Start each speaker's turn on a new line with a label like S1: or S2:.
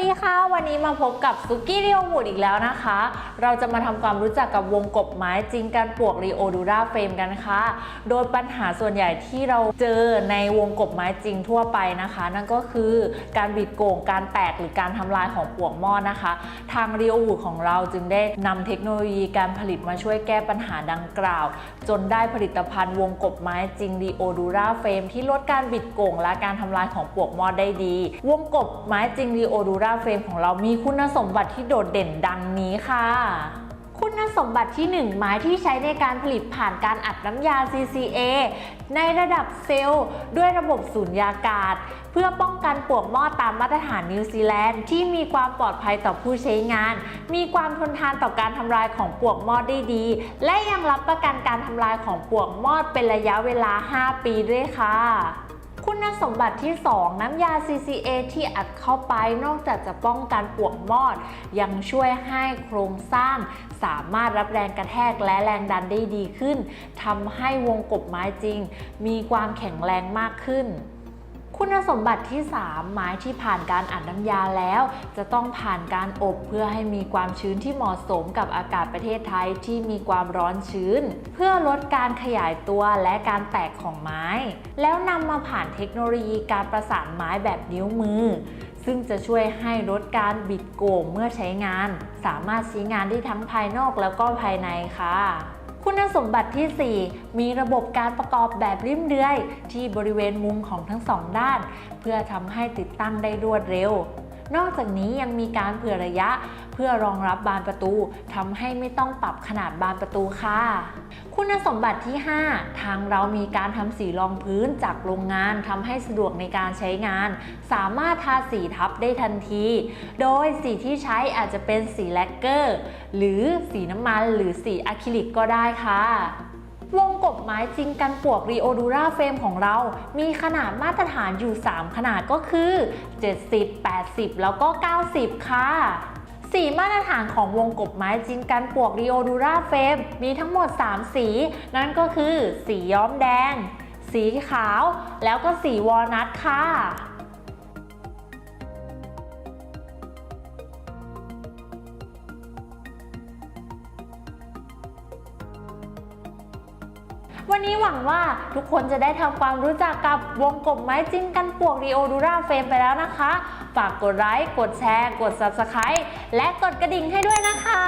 S1: ดีค่ะ วันนี้มาพบกับซุกี้เรียววูดอีกแล้วนะคะ เราจะมาทำความรู้จักกับวงกบไม้จริงการปวกรีโอดูราเฟรมกันค่ะ โดยปัญหาส่วนใหญ่ที่เราเจอในวงกบไม้จริงทั่วไปนะคะ นั่นก็คือการบิดโก่งการแตกหรือการทำลายของปวกมอนะคะ ทางรีโอวูดของเราจึงได้นำเทคโนโลยีการผลิตมาช่วยแก้ปัญหาดังกล่าว จนได้ผลิตภัณฑ์วงกบไม้จริงรีโอดูราเฟรมที่ลดการบิดโก่งและการทำลายของปวกมอได้ดี วงกบไม้จริงรีโอดูราเฟรมของเรามีคุณสมบัติที่โดดเด่นดังนี้ค่ะ คุณสมบัติที่ 1 ไม้ที่ใช้ในการผลิตผ่านการอัดน้ำยา CCA ในระดับเซลล์ด้วยระบบสูญญากาศ เพื่อป้องกันปลวกหม้อตามมาตรฐานนิวซีแลนด์ที่มีความปลอดภัยต่อผู้ใช้งาน มีความทนทานต่อการทำลายของปลวกหม้อได้ดี และยังรับประกันการทำลายของปลวกหม้อเป็นระยะเวลา 5 ปีด้วยค่ะ คุณสมบัติที่ 2 น้ำยา CCA ที่อัดเข้าไปนอกจากจะป้องกันปวกมอด ยังช่วยให้โครงสร้าง สามารถรับแรงกระแทกและแรงดันได้ดีขึ้นทำให้วงกบไม้จริง มีความแข็งแรงมากขึ้น คุณสมบัติที่ 3 ไม้ที่ผ่านการอัดน้ำยาแล้ว จะต้องผ่านการอบเพื่อให้มีความชื้นที่เหมาะสมกับอากาศประเทศไทยที่มีความร้อนชื้น เพื่อลดการขยายตัวและการแตกของไม้ แล้วนำมาผ่านเทคโนโลยีการประสานไม้แบบนิ้วมือ ซึ่งจะช่วยให้ลดการบิดโก่งเมื่อใช้งาน สามารถใช้งานได้ทั้งภายนอกแล้วก็ภายในค่ะ คุณสมบัติที่ 4 มีระบบการประกอบแบบริมเดือย ที่บริเวณมุมของทั้งสองด้าน เพื่อทำให้ติดตั้งได้รวดเร็ว นอกจากนี้ยังมีการเผื่อระยะ เพื่อรองรับบานประตูทำให้ไม่ต้องปรับขนาดบานประตูค่ะ คุณสมบัติที่ 5 ทางเรามีการทำสีรองพื้นจากโรงงานทำให้สะดวกในการใช้งาน สามารถทาสีทับได้ทันที โดยสีที่ใช้อาจจะเป็นสีแลกเกอร์ หรือสีน้ำมันหรือสีอะคริลิกก็ได้ค่ะวงกบไม้จริงกันปวกรีโอดูราเฟรมของเรา มีขนาดมาตรฐานอยู่ 3 ขนาดก็คือ 70 80 แล้วก็ 90 ค่ะ สีมาตรฐานของวงกบไม้จินกันปวกริโอดูราเฟมมีทั้งหมด 3 สี นั่นก็คือ สีย้อมแดง สีขาว แล้วก็สีวอลนัทค่ะ วันนี้หวังว่าทุกคนจะได้ทำความรู้จักกับวงกบไม้จิ้มกันปวกรีโอดูราเฟรมไปแล้วนะคะ ฝากกดไลค์ กดแชร์ กด Subscribe และกดกระดิ่งให้ด้วยนะคะ